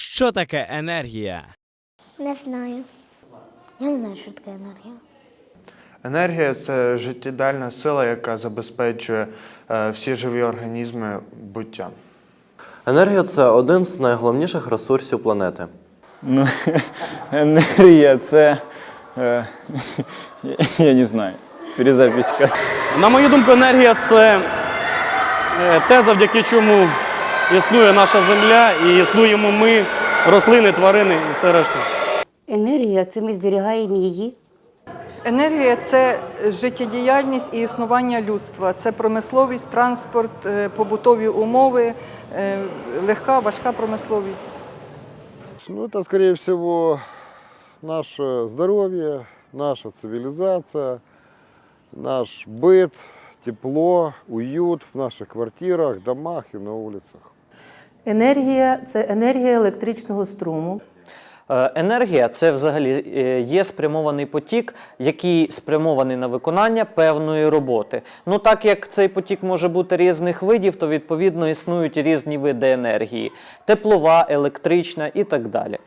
Що таке енергія? Не знаю. Я не знаю, що таке енергія. Енергія це життєдальна сила, яка забезпечує е, всі живі організми буття. Енергія це один з найголовніших ресурсів планети. Ну, енергія це. Е, я не знаю. Перезаписка. На мою думку, енергія це е, те, завдяки чому існує наша земля і існуємо ми, рослини, тварини і все решта. Енергія це ми зберігаємо її. Енергія це життєдіяльність і існування людства. Це промисловість, транспорт, е, побутові умови, е, легка, важка промисловість. Ну, это, скорее всего, наше здоровье, наша цивилизация, наш быт, тепло, уют в наших квартирах, домах и на улицах. Енергія це енергія електричного струму. Е, Енергія це взагалі е, є спрямований потік, який спрямований на виконання певної роботи. Ну так як цей потік може бути різних видів, то відповідно існують різні види енергії: теплова, електрична і так далі.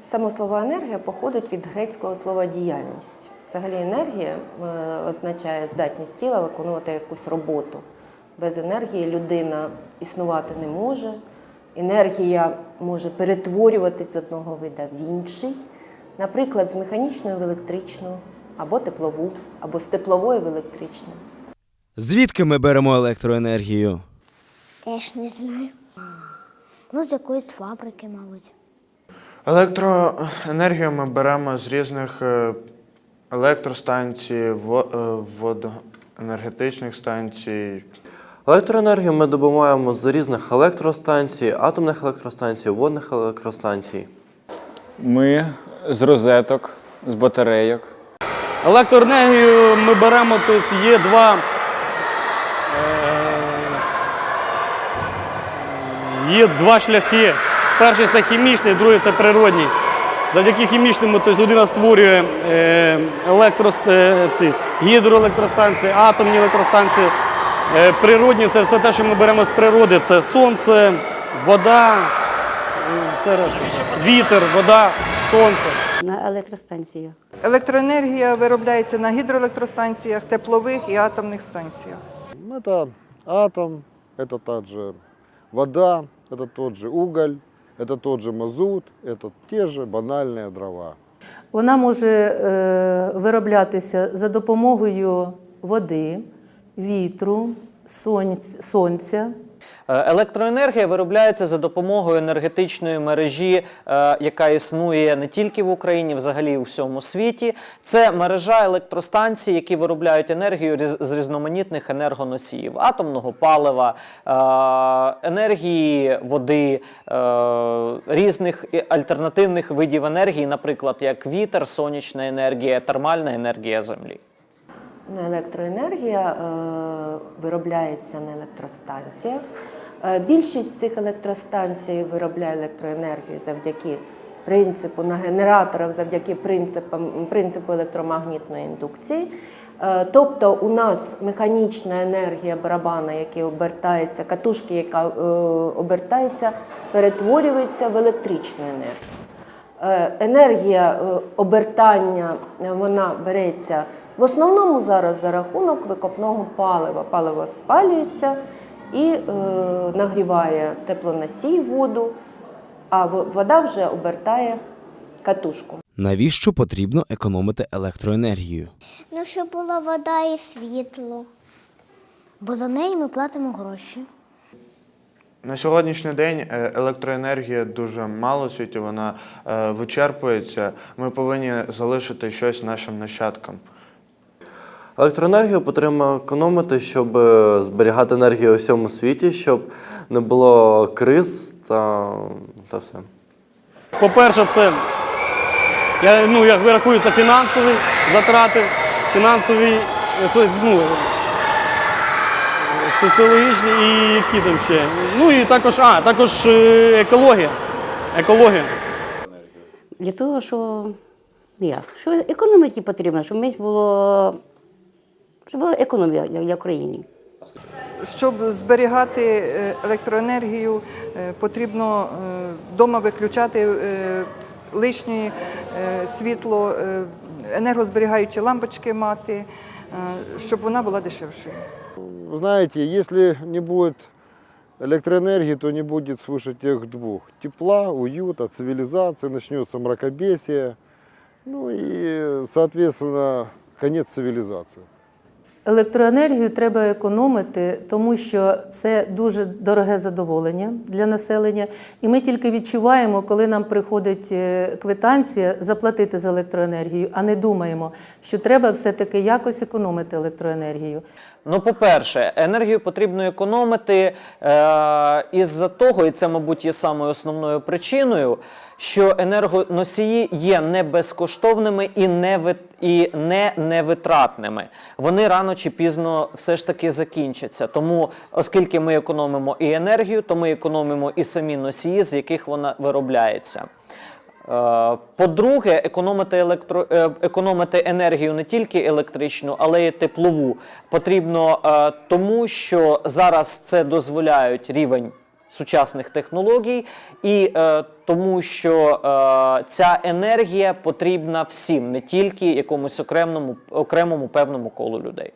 Само слово енергія походить від грецького слова діяльність. Взагалі енергія е, означає здатність тіла виконувати якусь роботу. Без енергії людина існувати не може. Енергія може перетворюватись з одного вида в інший, наприклад, з механічної в електричну, або теплову, або з теплової в електричну. Звідки ми беремо електроенергію? Теж не знаю. Ну, з якоїсь фабрики, мабуть. Електроенергію ми беремо з різних е, електростанцій, е, водоенергетичних станцій. Електроенергію ми добуваємо з різних електростанцій, атомних електростанцій, водних електростанцій. Ми з розеток, з батарейок. Електроенергію ми беремо, тобто є два. е, Є два шляхи. Перший це хімічний, другий це природній. Завдяки хімічному тобто людина створює е, електро, е, ці, гідроелектростанції, атомні електростанції. Е, Природні це все те, що ми беремо з природи. Це сонце, вода, е, все решта. Вітер, вода, сонце. на електростанціях. Електроенергія виробляється на гідроелектростанціях, теплових і атомних станціях. Это атом, это также вода, это тот же уголь, это тот же мазут, это те же банальные дрова. Вона може е, вироблятися за допомогою води, вітру, сонця. Е, Електроенергія виробляється за допомогою енергетичної мережі, е, яка існує не тільки в Україні, взагалі у всьому світі. Це мережа електростанцій, які виробляють енергію з різноманітних енергоносіїв: атомного палива, е, енергії води, різних альтернативних видів енергії, наприклад, як вітер, сонячна енергія, термальна енергія землі. Ну, Електроенергія е, виробляється на електростанціях. Е, більшість цих електростанцій виробляє електроенергію завдяки принципу на генераторах, завдяки принципам, принципу електромагнітної індукції. Е, Тобто у нас механічна енергія барабана, який обертається, катушки, яка обертається, перетворюється в електричну енергію. Енергія обертання вона береться в основному зараз за рахунок викопного палива. Паливо спалюється і е, нагріває теплоносій воду, а вода вже обертає катушку. Навіщо потрібно економити електроенергію? Ну, щоб була вода і світло. Бо за неї ми платимо гроші. На сьогоднішній день е, електроенергія дуже мало світі, вона е, вичерпується. Ми повинні залишити щось нашим нащадкам. Електроенергію потрібно економити, щоб е, зберігати енергію у всьому світі, щоб не було криз та, та все. По-перше, це я, ну, як рахується фінансові затрати, фінансові, е, ну, соціологічні і які там ще. Ну і також, а, також е, екологія. Екологія. Для того, що як, що економіки потрібно, щоб ми було, щоб була економія для, для країни. Щоб зберігати е, електроенергію, е, потрібно вдома виключати е, лишнє е, світло, е, енергозберігаючі лампочки мати, е, щоб вона була дешевшою. Вы Знаете, если не будет электроэнергии, то не будет свыше тех двух. Тепла, уюта, цивилизации, начнется мракобесие. Ну и, соответственно, конец цивилизации. Електроенергію треба економити, тому що це дуже дороге задоволення для населення. І ми тільки відчуваємо, коли нам приходить е, квитанція заплатити за електроенергію, а не думаємо, що треба все-таки якось економити електроенергію. Ну, по-перше, енергію потрібно економити е- із-за того, і це, мабуть, є самою основною причиною, що енергоносії є не безкоштовними і не, ви- і не невитратними. Вони рано чи пізно все ж таки закінчаться. Тому, оскільки ми економимо і енергію, то ми економимо і самі носії, з яких вона виробляється. Е, По-друге, економити, електро... е, економити енергію не тільки електричну, але й теплову потрібно е, тому, що зараз це дозволяють рівень сучасних технологій, і е, тому, що е, ця енергія потрібна всім, не тільки якомусь окремому, окремому певному колу людей.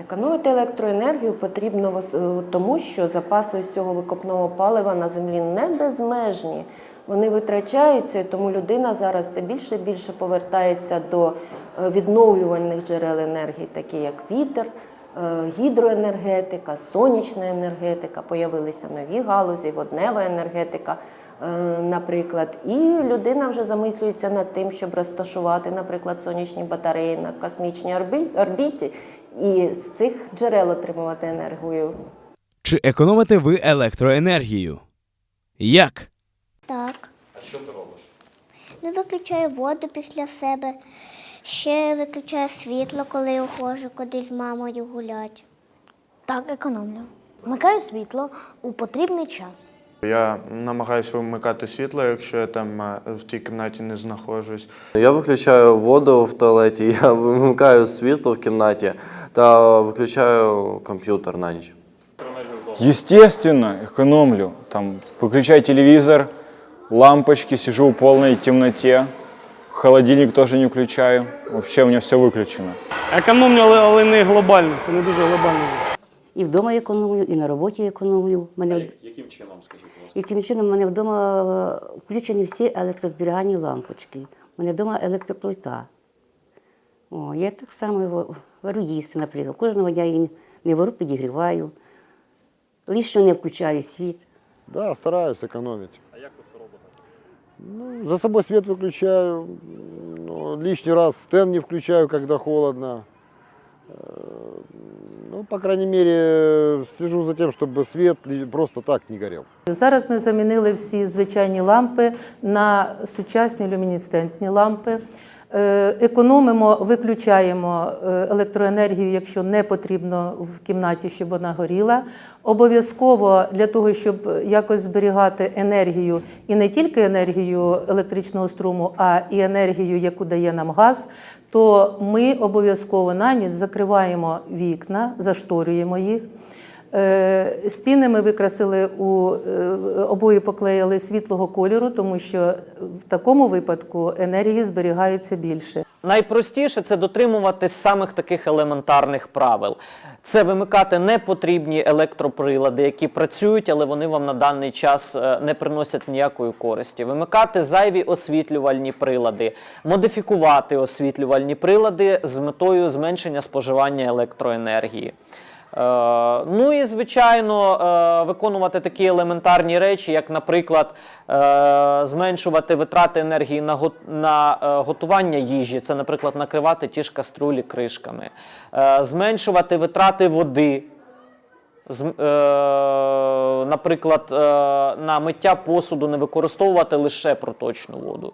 Економити електроенергію потрібно е, тому, що запаси ось цього викопного палива на землі не безмежні. Вони витрачаються, тому людина зараз все більше і більше повертається до е, відновлювальних джерел енергії, такі як вітер, гідроенергетика, сонячна енергетика, появилися нові галузі, воднева енергетика. е, Наприклад, і людина вже замислюється над тим, щоб розташувати, наприклад, сонячні батареї на космічній орбіті і з цих джерел отримувати енергію. Чи економите ви електроенергію? Як? Так. А що ти робиш? Ну, виключаю воду після себе. Ще виключаю світло, коли я ходжу кудись з мамою гуляти. Так, економлю. Вмикаю світло у потрібний час. Я намагаюся вимикати світло, якщо я там е, в тій кімнаті не знаходжусь. Я виключаю воду в туалеті, я вимикаю світло в кімнаті та виключаю комп'ютер на ніч. Естественно, экономлю. Там, выключай телевизор, лампочки, сижу в полной темноте. Холодильник тоже не включаю. Вообще у меня все выключено. Економлю, але, але не глобально. Це не дуже глобально. І вдома економлю, і на роботі економлю. Мене... Яким чином, скажіть? Яким чином? У мене вдома е, включені всі електрозберігальні лампочки. У мене вдома електроплита. О, я так само ва- варю їсти, наприклад. Кожного дня її не вару, підігріваю. Ліщо не включаю світ. Да, стараюсь экономить. А как вы это Ну, за собой свет выключаю, ну, лишний раз стенд не включаю, когда холодно. Э, Ну, по крайней мере, слежу за тем, чтобы свет ли- просто так не горел. Зараз ми замінили всі звичайні лампи на сучасні люмінесцентні лампи. Е, Економимо, виключаємо е, електроенергію, якщо не потрібно в кімнаті, щоб вона горіла. Обов'язково для того, щоб якось зберігати енергію і не тільки енергію електричного струму, а і енергію, яку дає нам газ, то ми обов'язково на ніч закриваємо вікна, зашторюємо їх. Е, Стіни ми викрасили у е, обої поклеїли світлого кольору, тому що в такому випадку енергії зберігається більше. Найпростіше це дотримуватись самих таких елементарних правил. Це вимикати непотрібні електроприлади, які працюють, але вони вам на даний час е, не приносять ніякої користі. Вимикати зайві освітлювальні прилади, модифікувати освітлювальні прилади з метою зменшення споживання електроенергії. Е, ну і звичайно, е, виконувати такі елементарні речі, як, наприклад, е, зменшувати витрати енергії на, го- на готування їжі, це, наприклад, накривати ті ж каструлі кришками, зменшувати витрати води. Наприклад, на миття посуду не використовувати лише проточну воду.